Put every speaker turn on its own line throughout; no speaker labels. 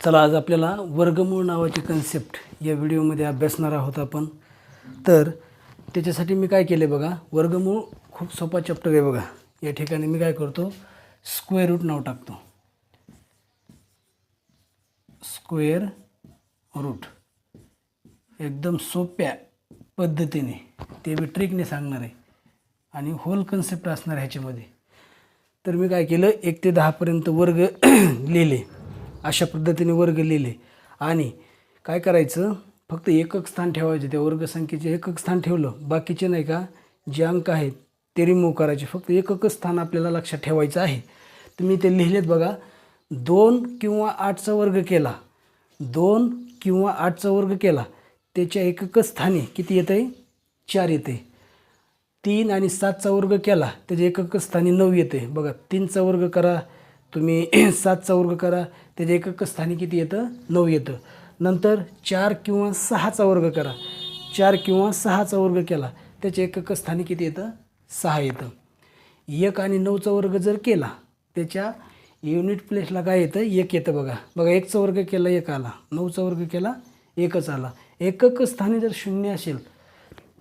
चला आज आपल्याला वर्गमूळ नावाची कन्सेप्ट या व्हिडिओमध्ये अभ्यासणार आहोत आपण. तर त्याच्यासाठी मी काय केले बघा वर्गमूळ खूप सोपा चॅप्टर आहे बघा. या ठिकाणी मी काय करतो स्क्वेअर रूट नाव टाकतो. स्क्वेअर रूट एकदम सोप्या पद्धतीने ते मी ट्रिकने सांगणार आहे. आणि होल कन्सेप्ट असणार ह्याच्यामध्ये. तर मी काय केलं एक ते दहापर्यंत वर्ग लिहिले. अशा पद्धतीने वर्ग लिहिले. आणि काय करायचं? फक्त एकक स्थान ठेवायचे. त्या वर्गसंख्येचे एकक स्थान ठेवलं. बाकीचे नाही का? जे अंक आहेत ते रिमूव्ह करायचे. फक्त एककच स्थान आपल्याला लक्षात ठेवायचं आहे. तुम्ही ते लिहिलेत बघा. दोन किंवा आठचा वर्ग केला. दोन किंवा आठचा वर्ग केला. त्याच्या एकक स्थानी किती येतं आहे चार येते तीन आणि सातचा वर्ग केला. त्याच्या एकक स्थानी नऊ येते बघा तीनचा वर्ग करा. तुम्ही सातचा वर्ग करा त्याचे एकक स्थानी किती येतं? नऊ येतं. नंतर चार किंवा सहाचा वर्ग करा. चार किंवा सहाचा वर्ग केला त्याचे एकक स्थानी किती येतं? सहा येतं. एक आणि नऊचा वर्ग जर केला त्याच्या युनिट प्लेसला काय येतं? एक येतं बघा. बघा एकचा वर्ग केला एक आला. नऊचा वर्ग केला एकच आला. एकक स्थानी जर शून्य असेल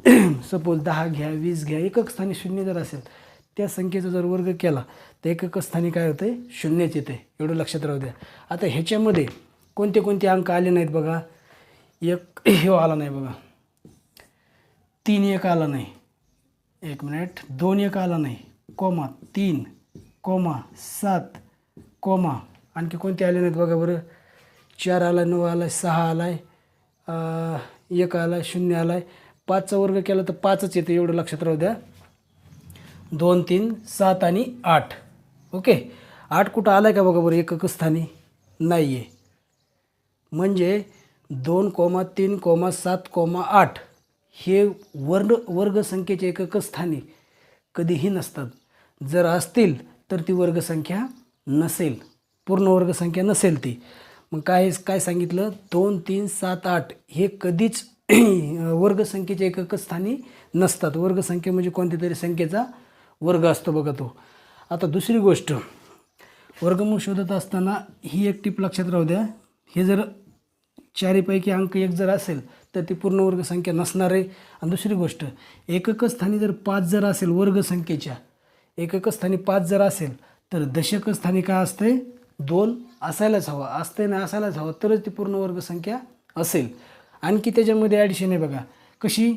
सपोज दहा घ्या वीस घ्या एकक स्थानी शून्य जर असेल त्या संख्येचा जर वर्ग केला तर एकक स्थानी काय होतं शून्यच येते एवढं लक्षात राहू द्या. आता ह्याच्यामध्ये कोणते कोणते अंक आले नाहीत बघा? एक हे आला नाही बघा. तीन एक आला नाही. एक मिनिट. दोन एक आला नाही. कोमा तीन कोमा सात कोमा आणखी कोणते आले नाहीत बघा बरं? चार आला नऊ आलाय सहा आलाय आहे एक आलाय शून्य आलाय. पाचचा वर्ग केला तर पाचच येते एवढं लक्षात राहू द्या. दोन तीन सात आणि आठ. ओके? आठ कुठं आलाय का बघा बरं एकक स्थानी नाही आहे म्हणजे दोन कोमा तीन कोमा सात कोमा आठ हे वर्ण वर्गसंख्येचे एकक स्थानी कधीही नसतात. जर असतील तर ती वर्गसंख्या नसेल. पूर्ण वर्गसंख्या नसेल ती. मग काय काय सांगितलं? दोन तीन सात आठ हे कधीच वर्गसंख्येचे एकक स्थानी नसतात. वर्गसंख्या म्हणजे कोणत्या तरी संख्येचा वर्ग असतो बघा तो. आता दुसरी गोष्ट वर्गमूळ शोधत असताना ही एक टीप लक्षात राहू द्या. हे जर चारीपैकी अंक एक जर असेल तर ती पूर्ण वर्गसंख्या नसणार आहे. आणि दुसरी गोष्ट एकक स्थानी जर पाच जर असेल वर्गसंख्येच्या एकक स्थानी पाच जर असेल तर दशक स्थानी काय असते दोन असायलाच हवा. असते ना असायलाच हवं तरच ती पूर्ण वर्गसंख्या असेल. आणखी त्याच्यामध्ये ॲडिशन आहे बघा. कशी?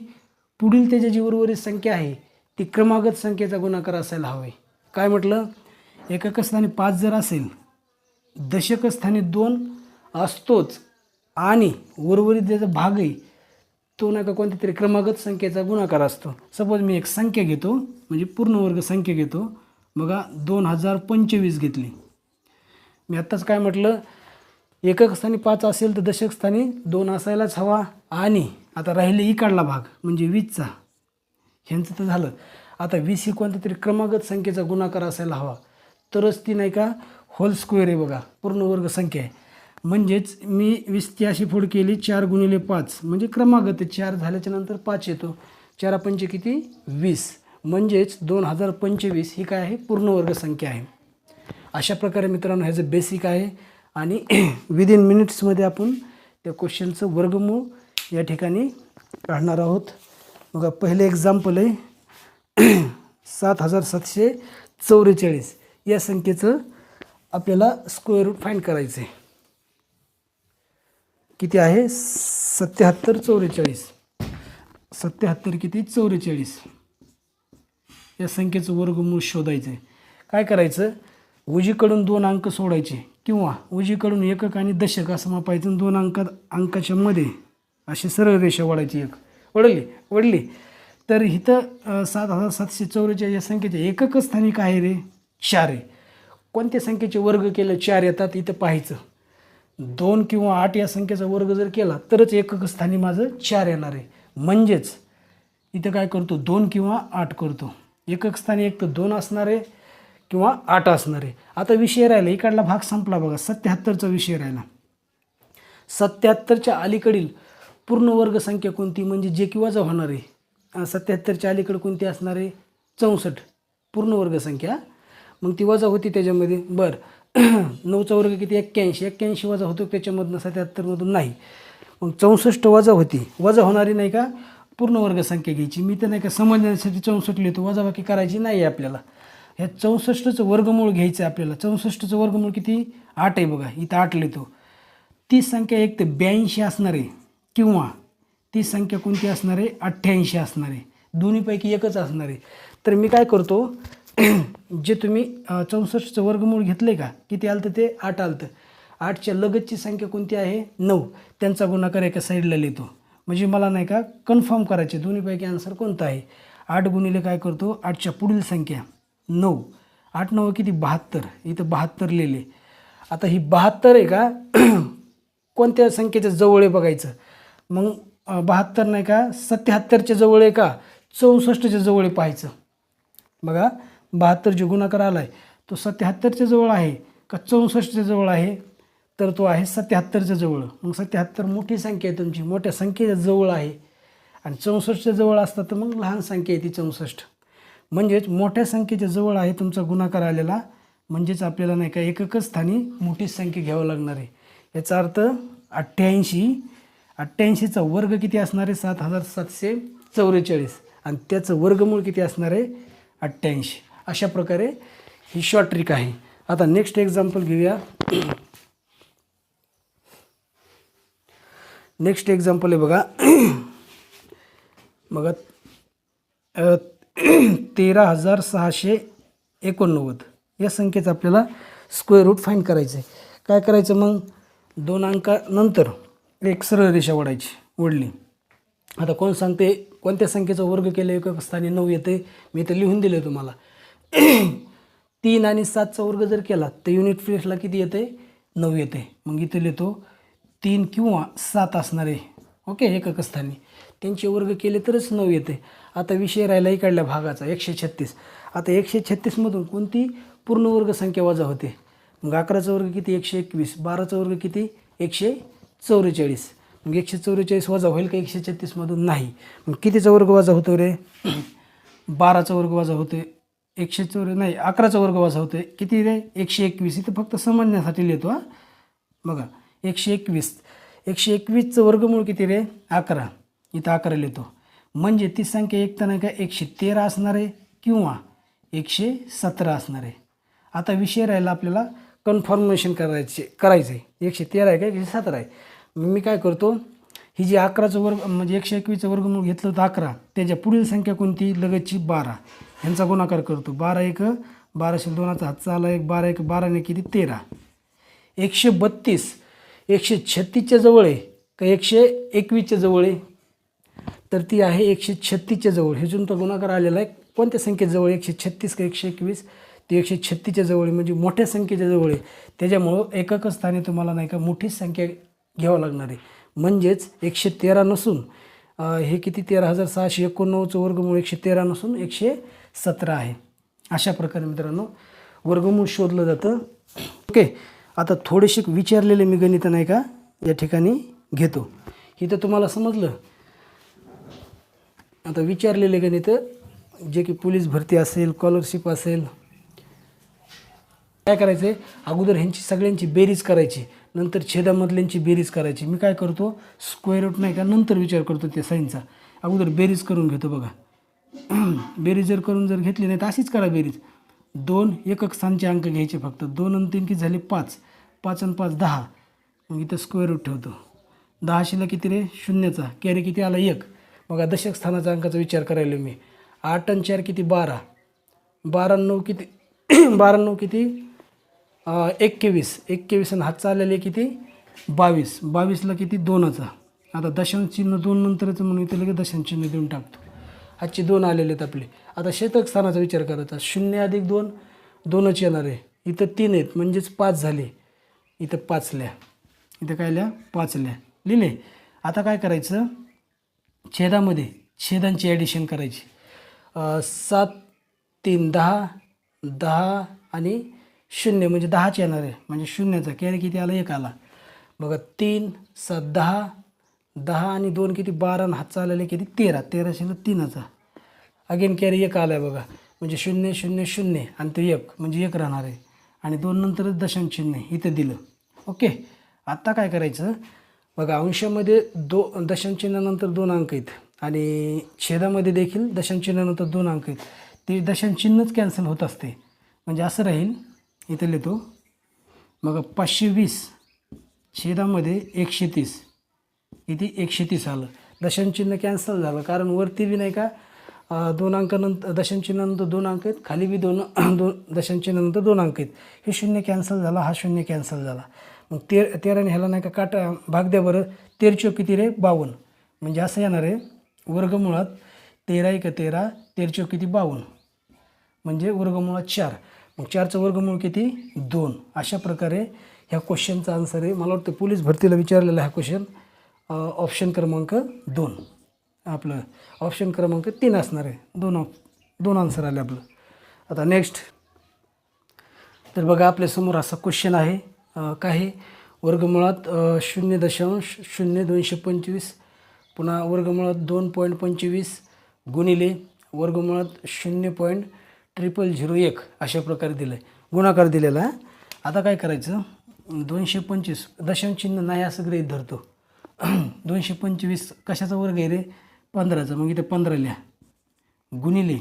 पुढील त्याच्या जी उर्वरित संख्या आहे. ती क्रमागत संख्येचा गुणाकार असायला हवे. काय म्हटलं? एककस्थानी पाच जर असेल दशकस्थानी दोन असतोच आणि उर्वरित ज्याचा भाग आहे तो नाही का कोणत्या तरी क्रमागत संख्येचा गुणाकार असतो. सपोज मी एक संख्या घेतो म्हणजे पूर्ण वर्ग संख्या घेतो बघा दोन हजार पंचवीस घेतली. मी आत्ताच काय म्हटलं? एकक स्थानी पाच असेल तर दशकस्थानी दोन असायलाच हवा आणि आता राहिले इकडला भाग म्हणजे वीसचा. ह्यांचं तर झालं. आता वीस ही कोणत्या तरी क्रमागत संख्येचा गुणाकार असायला हवा. तरच ती नाही का होल स्क्वेअर आहे बघा. पूर्ण वर्ग संख्या आहे. म्हणजेच मी वीस ती अशी फोड केली चार गुणिले पाच. म्हणजे क्रमागत चार झाल्याच्यानंतर पाच येतो. चारा पंचे किती? वीस. म्हणजेच दोन हजार पंचवीस ही काय आहे? पूर्ण वर्ग संख्या आहे. अशा प्रकारे मित्रांनो ह्याचं बेसिक आहे. आणि विदिन मिनिट्समध्ये आपण त्या क्वेश्चनचं वर्गमूळ या ठिकाणी काढणार आहोत. बघा पहिले एक्झाम्पल आहे. सात हजार सातशे चौवेचाळीस. या संख्येचं आपल्याला स्क्वेअर रूट फाईंड करायचं आहे किती आहे? सत्याहत्तर चौवेचाळीस. सत्याहत्तर किती? चौवेचाळीस. या संख्येचं वर्गमूळ शोधायचं आहे काय करायचं? उजीकडून दोन अंक सोडायचे किंवा उजीकडून एकक आणि दशक असं मापायचं दोन अंकात अंकाच्या मध्ये अशी सरळ रेषा वाढायची एक. वळली वळली तर इथं सात हजार सातशे चौवेचाळीस या संख्येचे एकक स्थानी काय आहे रे चार आहे. कोणत्या संख्येचे वर्ग केलं चार येतात इथं पाहायचं. दोन किंवा आठ या संख्येचा वर्ग जर केला तरच एकक स्थानी माझं चार येणार आहे. म्हणजेच इथं काय करतो दोन किंवा आठ करतो. एकक स्थानी एक तर दोन असणार आहे किंवा आठ असणार आहे. आता विषय राहिला इकडला भाग संपला बघा सत्याहत्तरचा विषय राहिला. सत्याहत्तरच्या अलीकडील पूर्ण वर्ग संख्या कोणती? म्हणजे जे की वजा होणार आहे. सत्याहत्तरच्या अलीकडे कोणती असणार आहे? चौसष्ट. पूर्ण वर्ग संख्या. मग ती वजा होती त्याच्यामध्ये. बरं. नऊचा वर्ग किती? एक्क्याऐंशी. एक्क्याऐंशी वजा होतो त्याच्यामधनं सत्याहत्तरमधून नाही. मग चौसष्ट वजा होती. वजा होणारी नाही का? पूर्ण वर्ग संख्या घ्यायची. मी तर नाही का समजण्यासाठी चौसष्ट लिहितो. वजाबाकी करायची नाही आहे आपल्याला. ह्या चौसष्टचं वर्गमूळ घ्यायचं आहे आपल्याला. चौसष्टचं वर्गमूळ किती? आठ आहे बघा. इथं आठ लिहितो. ती संख्या एक तर ब्याऐंशी असणार आहे. किंवा ती संख्या कोणती असणार? आहे अठ्ठ्याऐंशी असणार. आहे दोन्हीपैकी एकच असणार. आहे तर मी काय करतो जे तुम्ही चौसष्टचं वर्गमूळ घेतले का? किती आलं तर ते? आठ आलं तर आठच्या लगतची संख्या कोणती आहे? नऊ. त्यांचा गुणाकार एका साईडला लिहितो. म्हणजे मला नाही का कन्फर्म करायचे दोन्हीपैकी आन्सर कोणता आहे? आठ गुणिले काय करतो? आठच्या पुढील संख्या. नऊ. आठ नऊ किती? बहात्तर. इथं बहात्तर लिहिले. आता ही बहात्तर आहे का? कोणत्या संख्येच्या जवळ आहे बघायचं? मग बहात्तर नाही का सत्याहत्तरच्या जवळ आहे का चौसष्टच्या जवळ आहे पाहायचं. बघा बहात्तर जे गुणाकार आला आहे तो सत्याहत्तरच्या जवळ आहे का चौसष्टच्या जवळ आहे? तर तो आहे सत्याहत्तरच्या जवळ. मग सत्याहत्तर मोठी संख्या आहे तुमची मोठ्या संख्येच्या जवळ आहे. आणि चौसष्टच्या जवळ असतात तर मग लहान संख्या आहे ती चौसष्ट. म्हणजेच मोठ्या संख्येच्या जवळ आहे तुमचा गुणाकार आलेला. म्हणजेच आपल्याला नाही का एककच स्थानी मोठी संख्या घ्यावं लागणार आहे. याचा अर्थ अठ्ठ्याऐंशी अठ्ठ्याऐंशीचा वर्ग किती असणार आहे? सात हजार सातशे चौवेचाळीस. आणि त्याचं वर्गमूळ किती असणार आहे? अठ्ठ्याऐंशी. अशा प्रकारे ही शॉर्ट ट्रिक आहे. आता नेक्स्ट एक्झाम्पल घेऊया. नेक्स्ट एक्झाम्पल आहे बघा. बघा. तेरा हजार सहाशे एकोणनव्वद. या संख्येचं आपल्याला स्क्वेअर रूट फाईंड करायचं आहे काय करायचं मग? दोन अंकानंतर एक सरळ रेषा ओढायची ओढली. आता कोण सांगते कोणत्या संख्येचा वर्ग केला एका स्थानी नऊ येते मी तर लिहून दिलं तुम्हाला. तीन आणि सातचा वर्ग जर केला तर युनिट प्लेसला किती येते नऊ येते मग इथे लिहितो तीन किंवा सात असणारे ओके एकक स्थानी. त्यांचे वर्ग केले तरच नऊ येते आता विषय राहिला इकडल्या भागाचा एकशे छत्तीस. आता एकशे छत्तीसमधून कोणती पूर्ण वर्ग संख्या वजा होते? मग अकराचा वर्ग किती? एकशे एकवीस. बाराचा वर्ग किती? एकशे चौवेचाळीस मग एकशे चौवेचाळीस वजा होईल का एकशे छत्तीसमधून नाही. मग कितीचा वर्ग वजा होतो रे? बाराचा वर्ग वजा होते एकशे चौर नाही अकराचा वर्ग वजा आहे किती रे? एकशे एकवीस इथं फक्त समजण्यासाठी लिहितो हा. बघा एकशे एकवीस एकशे एकवीसचं वर्गमूळ किती रे? अकरा. इथं अकरा लिहितो. म्हणजे ती संख्या एकता नाही का एकशे तेरा असणार आहे किंवा एकशे सतरा असणार आहे. आता विषय राहिला आपल्याला कन्फर्मेशन करायचे करायचं आहे एकशे तेरा आहे का एकशे सतरा आहे? मी काय करतो ही जी अकराचं वर्ग म्हणजे एकशे एकवीसचं वर्गमूळ घेतलं तर अकरा त्याच्या पुढील संख्या कोणती? लगतची बारा. ह्यांचा गुणाकार करतो. बारा एक बाराशे दोनाचा हातचा आला एक बारा एक बाराने किती? तेरा. एकशे बत्तीस एकशे छत्तीसच्या जवळ आहे का एकशे एकवीसच्या जवळ आहे? तर ती आहे एकशे छत्तीसच्या जवळ. हे तो गुणाकार आलेला आहे. कोणत्या संख्येजवळ एकशे छत्तीस का एकशे एकवीस? ती एकशे छत्तीसच्या जवळ म्हणजे मोठ्या संख्येच्या जवळ आहे. त्याच्यामुळं एकक स्थानी तुम्हाला नाही का मोठीच संख्या घ्यावं लागणार आहे. म्हणजेच एकशे तेरा नसून हे किती तेरा हजार सहाशे एकोणनव्वदचं वर्गमूळ एकशे तेरा नसून एकशे सतरा आहे. अशा प्रकारे मित्रांनो वर्गमूळ शोधलं जातं. ओके आता थोडेसे विचारलेले मी गणित नाही का या ठिकाणी घेतो. इथं तुम्हाला समजलं? आता विचारलेले गणित जे की पोलीस भरती असेल स्कॉलरशिप असेल काय करायचं आहे अगोदर ह्यांची सगळ्यांची बेरीज करायची. नंतर छेदामधल्यांची बेरीज करायची. मी काय करतो? स्क्वेअर रूट नाही का? नंतर विचार करतो त्या साईनचा. अगोदर बेरीज करून घेतो बघा. बेरीज जर करून जर घेतली नाही तर अशीच करा बेरीज. दोन एकक स्थानचे अंक घ्यायचे फक्त. दोन आणि तीन किती झाले पाच? पाच आणि पाच दहा. मग इथं स्क्वेअर रूट ठेवतो. दहाशीला किती रे? शून्याचा. कॅरी किती आला? एक. बघा दशक स्थानाचा अंकाचा विचार करायला मी. आठ आणि चार किती? बारा. बारा नऊ किती? बारा नऊ किती? एक्केवीस एक्केवीस आणि हातचा आलेले किती? बावीस. बावीसला किती? दोनाचा. आता दशांश चिन्ह दोन नंतरचं म्हणून इथे लगेच दशांश चिन्ह देऊन टाकतो. आजचे दोन आलेले आहेत आपले. आता शेतक स्थानाचा विचार करायचा शून्य अधिक दोन दोनच येणार आहे. इथं तीन आहेत. म्हणजेच पाच झाले. इथं पाचल्या. इथं काय लिहा? पाचल्या. लिहिले? आता काय करायचं? छेदामध्ये छेदांची ॲडिशन करायची. सात तीन दहा दहा आणि शून्य म्हणजे दहाच येणार आहे. म्हणजे शून्याचा. कॅरी किती आला? एक आला. बघा तीन सात दहा. दहा आणि दोन किती? बारा आणि हातचा आलेले किती? तेरा. तेरा शिल्लक तीनाचा. अगेन कॅरी एक आला आहे बघा. म्हणजे शून्य शून्य शून्य आणि ते एक. म्हणजे एक राहणार आहे. आणि दोन नंतरच दशांश चिन्ह इथं दिलं. ओके. आत्ता काय करायचं? बघा अंशामध्ये दो दशांचिन्हानंतर दोन अंक आहेत. आणि छेदामध्ये देखील दशांचिन्हानंतर दोन अंक आहेत. ते दशांचिन्हच कॅन्सल होत असते. म्हणजे असं राहील. इथं लिहितो. मग पाचशे वीस छेदामध्ये एकशे तीस. इथे एकशे तीस आलं. दशांश कॅन्सल झालं. कारण वरती बी नाही का दोन अंकानंतर दशांश दोन अंक आहेत. खाली बी दोन दोन दशांश दोन अंक आहेत. हे शून्य कॅन्सल झाला हा शून्य कॅन्सल झाला. मग तेर तेराने ह्याला नाही का काटा भाग द्या बरं. तेरचो किती रे? बावन्न. म्हणजे असं येणार आहे. वर्गमुळात तेरा एक तेरा तेरचो किती? बावन्न. म्हणजे वर्गमुळात चार. मग चारचं वर्गमूळ किती? दोन. अशा प्रकारे ह्या क्वेश्चनचा आन्सर आहे. मला वाटतं पोलीस भरतीला विचारलेला हा क्वेश्चन ऑप्शन क्रमांक दोन. आपलं ऑप्शन क्रमांक तीन असणार आहे. दोन ऑप दोन आन्सर आले आपलं. आता नेक्स्ट तर बघा आपल्यासमोर असा क्वेश्चन आहे. काही काय वर्गमुळात शून्य दशांश शून्य दोनशे पंचवीस. पुन्हा वर्गमुळात दोन पॉईंट पंचवीस गुणिले वर्गमुळात शून्य पॉईंट ट्रिपल झिरो एक अशा प्रकारे दिलं आहे गुणाकार दिलेला. आहे आता काय करायचं? दोनशे पंचवीस दशांचिन्ह नाही असं गृहीत धरतो. दोनशे पंचवीस कशाचा वर्ग आहे रे? पंधराचा. मग इथे पंधरा लिहा. गुणिले.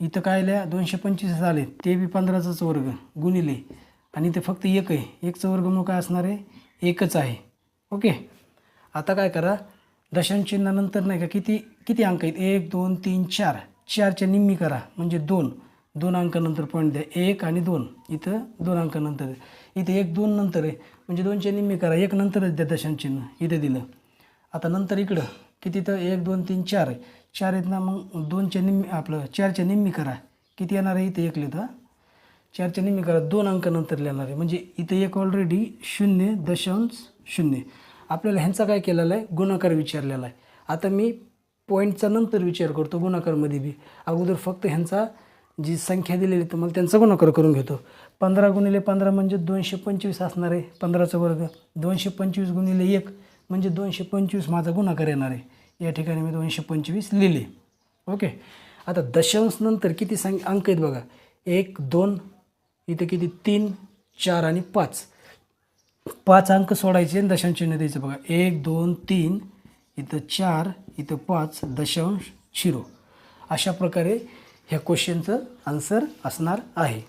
इथं काय लिहा? दोनशे पंचवीस आले. ते बी पंधराचाच वर्ग. गुणिले. आणि इथे फक्त एक आहे. एकचं वर्ग मग काय असणार आहे? एकच आहे. ओके? आता काय करा? दशांश चिन्हानंतर नाही का किती किती अंक आहेत? एक दोन तीन चार. चारच्या निम्मी करा. म्हणजे दोन. दोन अंकानंतर पॉईंट द्या. एक आणि दोन. इथं दोन अंकानंतर आहे. इथे एक दोन नंतर आहे. म्हणजे दोनच्या निम्मी करा. एक नंतरच द्या दशांचिन्ह इथे दिलं. आता नंतर इकडं. किती तर एक दोन तीन चार आहे. चार आहेत ना मग दोनच्या निम्मी आपलं चारच्या निम्मी करा. किती येणार आहे? इथं एक लिहिता चारच्या निम्मी करा. दोन अंकानंतर लिहिणार आहे. म्हणजे इथं एक ऑलरेडी शून्य दशांश शून्य. आपल्याला ह्यांचा काय केलेला आहे? गुणाकार विचारलेला आहे. आता मी पॉईंटचा नंतर विचार करतो गुणाकारमध्ये बी. अगोदर फक्त ह्यांचा जी संख्या दिलेली तर त्यांचा गुणाकार करून घेतो. पंधरा गुणिले पंधरा म्हणजे दोनशे पंचवीस असणार आहे पंधराचा वर्ग. दोनशे पंचवीस गुणिले एक म्हणजे दोनशे पंचवीस माझा गुणाकार येणार आहे. या ठिकाणी मी दोनशे पंचवीस लिहिले. ओके? आता दशांश नंतर किती सं अंक आहेत बघा. एक दोन इथे किती? तीन चार आणि पाच. पाच अंक सोडायचे आणि दशांश चिन्ह द्यायचं बघा. एक दोन तीन इथं चार इथं पाच दशांश झिरो. अशा प्रकारे ह्या क्वेश्चनचं आन्सर असणार आहे.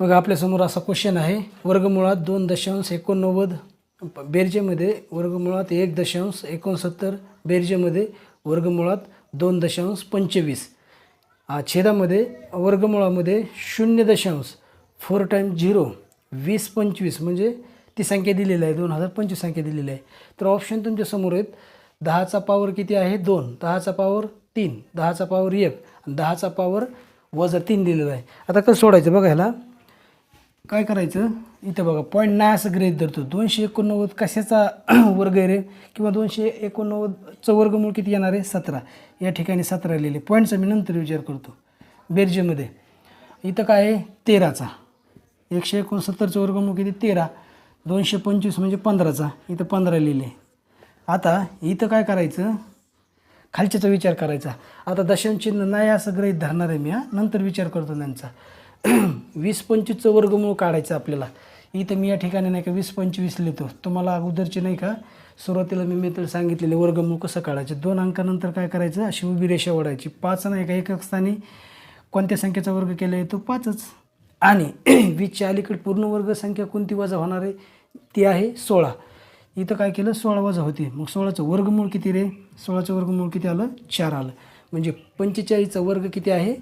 मग आपल्यासमोर असा क्वेश्चन आहे. वर्गमुळात दोन दशांश एकोणनव्वद बेरजेमध्ये वर्गमुळात एक दशांश एकोणसत्तर बेरजेमध्ये वर्गमुळात दोन दशांश पंचवीस. छेदामध्ये वर्गमुळामध्ये शून्य दशांश फोर टाईम झिरो वीस पंचवीस म्हणजे ती संख्या दिलेली आहे दोन हजार पंचवीस संख्या दिलेली आहे. तर ऑप्शन तुमच्यासमोर आहेत. दहाचा पावर किती आहे? दोन. दहाचा पावर तीन. दहाचा पावर एक. आणि दहाचा पावर वजा तीन दिलेला आहे. आता कसं सोडायचं बघा ह्याला? काय करायचं? इथं बघा पॉईंट नाही असं गृहीत धरतो. दोनशे एकोणनव्वद कशाचा वर्ग आहे रे? किंवा दोनशे एकोणनव्वदचं वर्गमूळ किती येणार आहे? सतरा. या ठिकाणी सतरा लिहिले. पॉईंटचा मी नंतर विचार करतो. बेरजेमध्ये. इथं काय आहे? तेराचा. एकशे एकोणसत्तरचं वर्गमूळ किती? तेरा. दोनशे पंचवीस म्हणजे पंधराचा. इथं पंधरा लिहिले. आता इथं काय करायचं? खालच्याचा विचार करायचा. आता दशांश चिन्ह नाही असं गृहीत धरणार आहे मी हा. नंतर विचार करतो त्यांचा. वीस पंचवीसचं वर्गमूळ काढायचं आपल्याला. इथं मी या ठिकाणी नाही का वीस पंचवीस लिहितो. तुम्हाला अगोदरचे नाही का सुरुवातीला मी मेथड सांगितलेले वर्गमूळ कसं काढायचं? दोन अंकानंतर काय करायचं? अशी उभी रेषा ओढायची. पाच नाही का एकक स्थानी कोणत्या संख्येचा वर्ग केला येतो पाचच. आणि वीसच्या अलीकडे पूर्ण वर्ग संख्या कोणती वजा होणार आहे? ती आहे सोळा. इथं काय केलं? सोळा वजा होते. मग सोळाचं वर्गमूळ किती रे? सोळाचं वर्गमूळ किती आलं? चार आलं. म्हणजे पंचेचाळीसचा वर्ग किती आहे?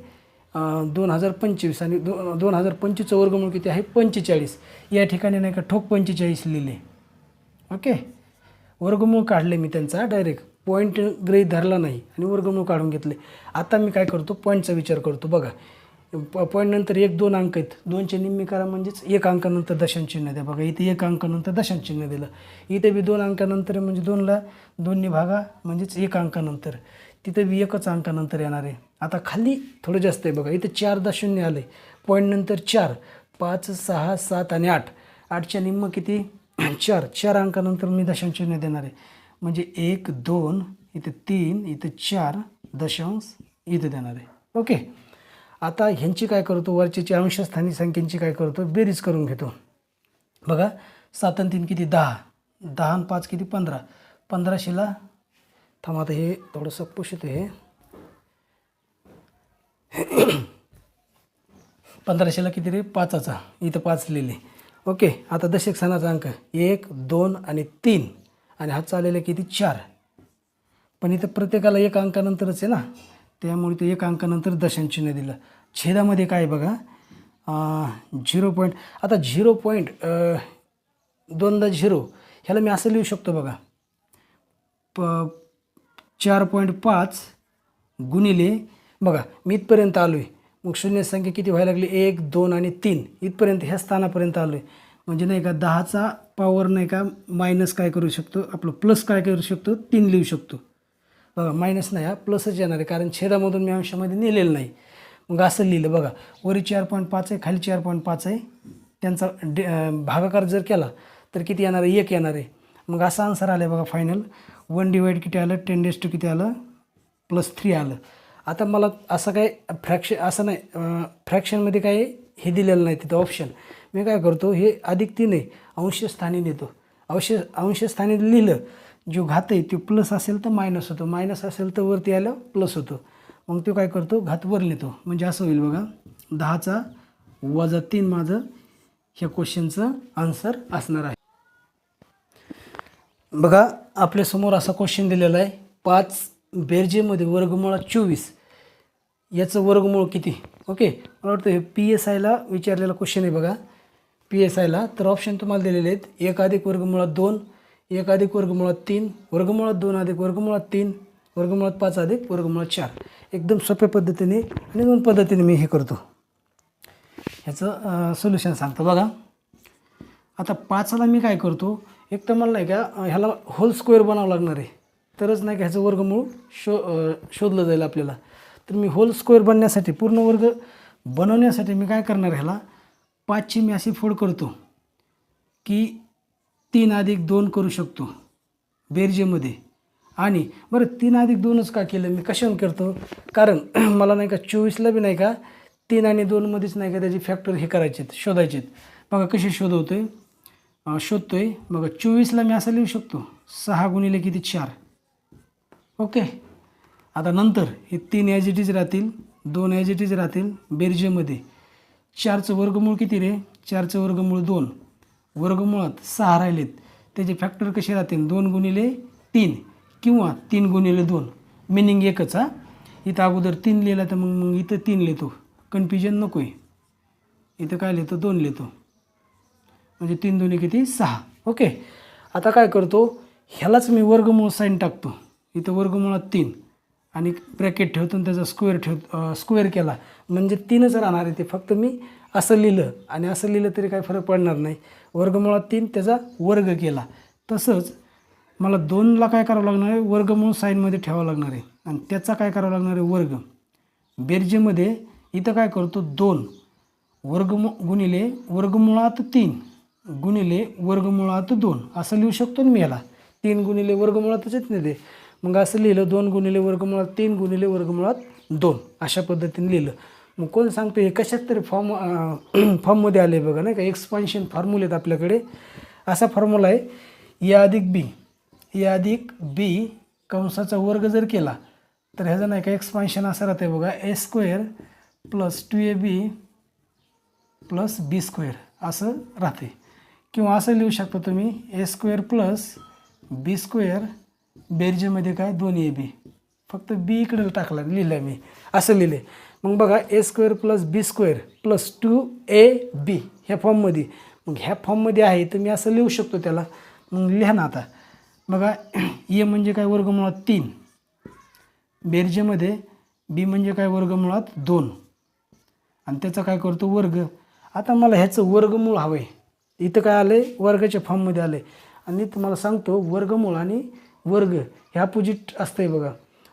दोन हजार पंचवीस आणि दो दोन हजार पंचवीसचं वर्गमूळ किती आहे? पंचेचाळीस. या ठिकाणी नाही का ठोक पंचेचाळीस लिहिले. ओके? वर्गमूळ काढले मी त्यांचा डायरेक्ट. पॉईंट ग्रही धरला नाही आणि वर्गमूळ काढून घेतले. आता मी काय करतो? पॉईंटचा विचार करतो. बघा. पॉईंट नंतर एक दोन अंक आहेत. दोनचे निम्मी करा म्हणजेच एक अंकानंतर दशांचिन्ह द्या. बघा इथे एक अंकानंतर दशांचिन्ह दिलं. इथे बी दोन अंकानंतर म्हणजे दोनला दोन्ही भागा म्हणजेच एक अंकानंतर. तिथे बी एकच अंकानंतर येणार आहे. आता खाली थोडं जास्त आहे बघा. इथे चारदा शून्य आलं. आहे पॉईंट नंतर चार. पाच सहा सात आणि आठ. आठच्या निम्म किती? चार. चार अंकानंतर मी दशांचिन्ह देणार आहे. म्हणजे एक दोन इथे तीन इथे चार दशांश इथे देणार आहे. ओके? आता ह्यांची काय करतो? वरचेची अंशस्थानी संख्यांची काय करतो? बेरीज करून घेतो. बघा सात आणि तीन किती? दहा. दहा आणि पाच किती? पंधरा. पंधराशेला थांबा आता हे थोडंसं पुषित हे. पंधराशेला किती रे? पाचाचा. इथं पाच लिहिले. ओके आता दशक सणाचा अंक. एक दोन आणि तीन. आणि हा चाललेला किती? चार. पण इथं प्रत्येकाला एक अंकानंतरच आहे ना? त्यामुळे ते एक अंकानंतर दशांचिन्ह दिलं. छेदामध्ये काय आहे बघा? झिरो पॉईंट आता झिरो पॉईंट दोनदा झिरो ह्याला मी असं लिहू शकतो बघा. प चार पॉईंट पाच गुणिले बघा मी इथपर्यंत आलो आहे मग शून्य संख्या किती व्हायला लागली? एक दोन आणि तीन. इथपर्यंत ह्या स्थानापर्यंत आलो आहे म्हणजे नाही का दहाचा पॉवर नाही का मायनस काय करू शकतो? आपलं प्लस काय करू शकतो? तीन लिहू शकतो. बघा मायनस नाही हा प्लसच येणार आहे. कारण छेदामधून मी अंशामध्ये नेलेलं नाही. मग असं लिहिलं बघा. वरी चार पॉईंट पाच आहे खाली चार पॉईंट पाच आहे. त्यांचा डे भागाकार जर केला तर किती येणार आहे? एक येणार आहे. मग असा आन्सर आलं आहे बघा फायनल वन डिवाईड किती आलं? टेन डेज टू किती आलं? प्लस थ्री आलं. आता मला असं काय फ्रॅक्शन असं नाही फ्रॅक्शनमध्ये काय हे दिलेलं नाही तिथं ऑप्शन मी काय करतो हे अधिक तीन आहे अंशस्थानी देतो. अंश अंशस्थानी लिहिलं जो घात आहे तो प्लस असेल तर मायनस होतो. मायनस असेल तर वरती आलं प्लस होतो. मग तो काय करतो? घात वर लिहितो म्हणजे असं होईल बघा. दहाचा वजा तीन माझं ह्या क्वेश्चनचं आन्सर असणार आहे. बघा आपल्यासमोर असा क्वेश्चन दिलेला आहे. पाच बेरजेमध्ये वर्गमुळात चोवीस. याचं वर्गमूळ किती? ओके. मला वाटतं हे पी एस आयला विचारलेला क्वेश्चन आहे बघा. पी एस आयला तर ऑप्शन तुम्हाला दिलेले आहेत. एक अधिक वर्गमुळात दोन एक अधिक वर्गमुळात तीन वर्गमुळात दोन अधिक वर्गमुळात तीन वर्गमुळात पाच अधिक वर्गमुळात चार. एकदम सोप्या पद्धतीने आणि दोन पद्धतीने मी हे करतो. ह्याचं सोल्युशन सांगतो. बघा. आता पाचला मी काय करतो? एक तर मला नाही का ह्याला होल स्क्वेअर बनावं लागणार आहे. तरच नाही का ह्याचं वर्गमूळ शो शोधलं जाईल आपल्याला. तर मी होल स्क्वेअर बनण्यासाठी पूर्ण वर्ग बनवण्यासाठी मी काय करणार ह्याला? पाचची मी अशी फोड करतो की तीन अधिक दोन करू शकतो. बेरजेमध्ये. आणि बरं तीन अधिक दोनच का केलं? मी कशाने करतो? कारण मला नाही का चोवीसला बी नाही का तीन आणि दोनमध्येच नाही का त्याची फॅक्टर हे करायचे आहेत शोधायचे आहेत. बघा कसे शोधवतो आहे शोधतो आहे बघा चोवीसला मी असं लिहू शकतो. सहा गुणिले किती? चार. ओके. आता नंतर हे तीन ॲज इट इज राहतील दोन ॲज इट इज राहतील बेरजेमध्ये. चारचं वर्गमूळ किती रे? चारचं वर्गमूळ दोन. वर्गमुळात सहा राहिलेत. त्याचे फॅक्टर कसे राहतील? दोन गुणिले तीन. किंवा तीन गुणिले दोन. मिनिंग एकच हा? इथं अगोदर तीन लिहिला तर मग मग इथं तीन लिहितो. कन्फ्युजन नको आहे इथं काय लिहितो? दोन लिहितो. म्हणजे तीन दोन्ही किती? सहा. ओके आता काय करतो? ह्यालाच मी वर्गमूळ साईन टाकतो. इथं वर्गमुळात तीन. आणि ब्रॅकेट ठेवतो आणि त्याचा स्क्वेअर ठेव स्क्वेअर केला. म्हणजे तीनच राहणार आहे ते. फक्त मी असं लिहिलं. आणि असं लिहिलं तरी काही फरक पडणार नाही. वर्गमुळात तीन त्याचा वर्ग केला. तसंच मला दोनला काय करावं लागणार आहे? वर्गमूळ साईनमध्ये ठेवावं लागणार आहे. आणि त्याचा काय करावं लागणार आहे? वर्ग. बेरजेमध्ये इथं काय करतो? दोन. वर्गमू गुणिले वर्गमुळात तीन. गुणिले वर्गमुळात दोन. असं लिहू शकतो ना मी याला. तीन गुणिले वर्गमुळातच येत नाही ते. मग असं लिहिलं दोन गुणिले वर्गमुळात तीन गुणिले वर्गमुळात दोन. अशा पद्धतीने लिहिलं. मग कोण सांगतो? हे कशात तरी फॉर्म फॉर्ममध्ये आले बघा नाही का? एक्सपान्शन फॉर्म्युले आहेत आपल्याकडे. असा फॉर्म्युला आहे. ए अधिक बी ए अधिक बी कंसाचा वर्ग जर केला तर ह्याचं नाही का एक्सपान्शन असं राहतं बघा. A square plus two A B plus B square असं राहते किंवा असं लिहू शकता तुम्ही A square plus B square बेरजेमध्ये काय? दोन ए बी फक्त बी इकडे टाकला लिहिलं मी. असं लिहिले मग बघा A square plus B square plus two A B ह्या फॉर्ममध्ये मग ह्या फॉर्ममध्ये आहे तर मी असं लिहू शकतो त्याला. मग लिहा ना आता. बघा ए म्हणजे काय वर्गमुळात तीन. बेरजेमध्ये बी म्हणजे काय वर्गमुळात दोन. आणि त्याचा काय करतो वर्ग? आता मला ह्याचं वर्गमूळ हवं आहे इथं काय आलं आहे वर्गाच्या फॉर्ममध्ये आलं आहे आणि तुम्हाला सांगतो वर्गमूळ आणि वर्ग हे अपोजिट असतं आहे बघा.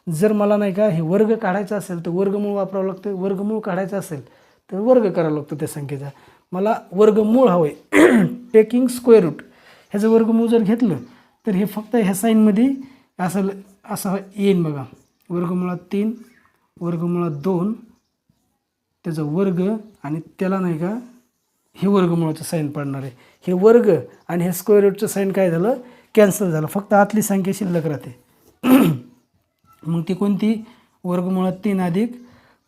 जर मला नाही का हे वर्ग काढायचा असेल तर वर्गमूळ वापरावं लागतं वर्गमूळ काढायचं असेल तर वर्ग करावा लागतो त्या संख्येचा. मला वर्गमूळ हवं आहे टेकिंग स्क्वेअर रूट ह्याचं वर्गमूळ जर घेतलं तर हे फक्त ह्या साईनमध्ये असं असं येईन बघा. वर्गमुळात तीन वर्गमुळात दोन त्याचा वर्ग आणि त्याला नाही का हे वर्गमुळाचं साईन पडणार आहे. हे वर्ग आणि हे स्क्वेअर रूटचं साईन काय झालं? कॅन्सल झालं. फक्त आतली संख्या शिल्लक राहते. मग ती कोणती? वर्गमुळात तीन अधिक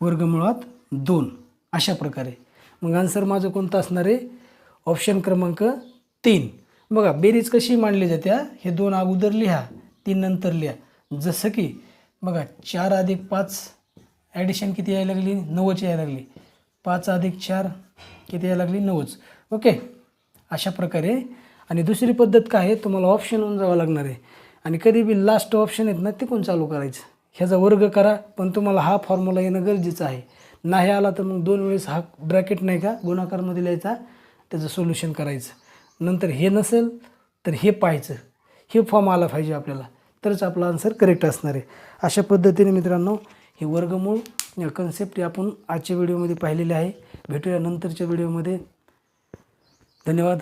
वर्गमुळात दोन. अशा प्रकारे. मग आन्सर माझं कोणतं असणार आहे? ऑप्शन क्रमांक तीन. बघा बेरीज कशी मांडली जाते हे? दोन अगोदर लिहा तीन नंतर लिहा. जसं की बघा चार अधिक पाच ॲडिशन किती यायला लागली? नव्वदची यायला लागली. पाच अधिक चार किती यायला लागली? नव्वद. ओके? अशा प्रकारे. आणि दुसरी पद्धत काय आहे? तुम्हाला ऑप्शनहून जावं लागणार आहे. आणि कधी बी लास्ट ऑप्शन आहेत ना तिकून चालू करायचं. ह्याचा वर्ग करा पण तुम्हाला हा फॉर्म्युला येणं गरजेचं आहे. नाही आला तर मग दोन वेळेस हा ब्रॅकेट नाही का? गुणाकारमध्ये लिहायचा त्याचं सोल्युशन करायचं. नंतर हे नसेल तर हे पाहायचं. हे फॉर्म आला पाहिजे आपल्याला. तरच आपला आन्सर करेक्ट असणार आहे. अशा पद्धतीने मित्रांनो हे वर्गमूळ कन्सेप्ट आपण आजच्या व्हिडिओमध्ये पाहिलेले आहे. भेटूया नंतरच्या व्हिडिओमध्ये धन्यवाद.